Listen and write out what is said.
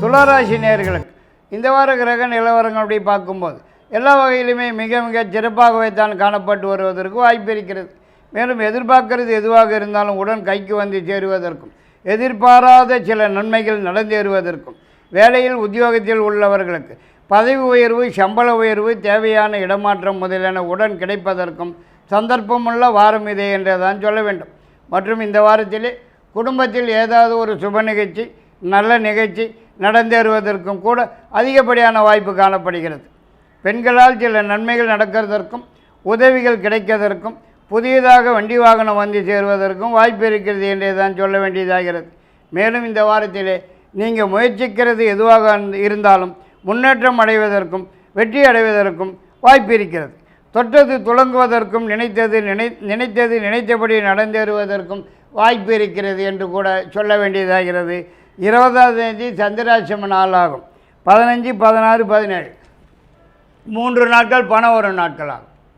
துளாராசி நேர்களுக்கு இந்த வார கிரக நிலவரங்கள் அப்படி பார்க்கும்போது எல்லா வகையிலுமே மிக மிக சிறப்பாகவே தான் காணப்பட்டு வருவதற்கு வாய்ப்பு இருக்கிறது. மேலும் எதிர்பார்க்கிறது எதுவாக இருந்தாலும் உடன் கைக்கு வந்து சேருவதற்கும் எதிர்பாராத சில நன்மைகள் நடந்தேறுவதற்கும் வேலையில் உத்தியோகத்தில் உள்ளவர்களுக்கு பதவி உயர்வு சம்பள உயர்வு தேவையான இடமாற்றம் முதலியன உடன் கிடைப்பதற்கும் சந்தர்ப்பமுள்ள வாரம் இதே என்று தான் சொல்ல வேண்டும். மற்றும் இந்த வாரத்திலே குடும்பத்தில் ஏதாவது ஒரு சுப நிகழ்ச்சி நல்ல நிகழ்ச்சி நடந்தேறுவதற்கும் கூட அதிகப்படியான வாய்ப்பு காணப்படுகிறது. பெண்களால் சில நன்மைகள் நடக்கிறதற்கும் உதவிகள் கிடைக்கிறதற்கும் புதியதாக வண்டி வாகனம் வந்து சேருவதற்கும் வாய்ப்பு இருக்கிறது என்றே தான் சொல்ல வேண்டியதாகிறது. மேலும் இந்த வாரத்திலே நீங்கள் முயற்சிக்கிறது எதுவாக இருந்தாலும் முன்னேற்றம் அடைவதற்கும் வெற்றி அடைவதற்கும் வாய்ப்பு இருக்கிறது. தொட்டது துளங்குவதற்கும் நினைத்தது நினை நினைத்தது நினைத்தபடி நடந்தேறுவதற்கும் வாய்ப்பு இருக்கிறது என்று கூட சொல்ல வேண்டியதாகிறது. இருபதாம் தேதி சந்திராசிரம நாளாகும். பதினஞ்சு பதினாறு பதினேழு. மூன்று நாட்கள் பணம் வரும் நாட்களாகும்.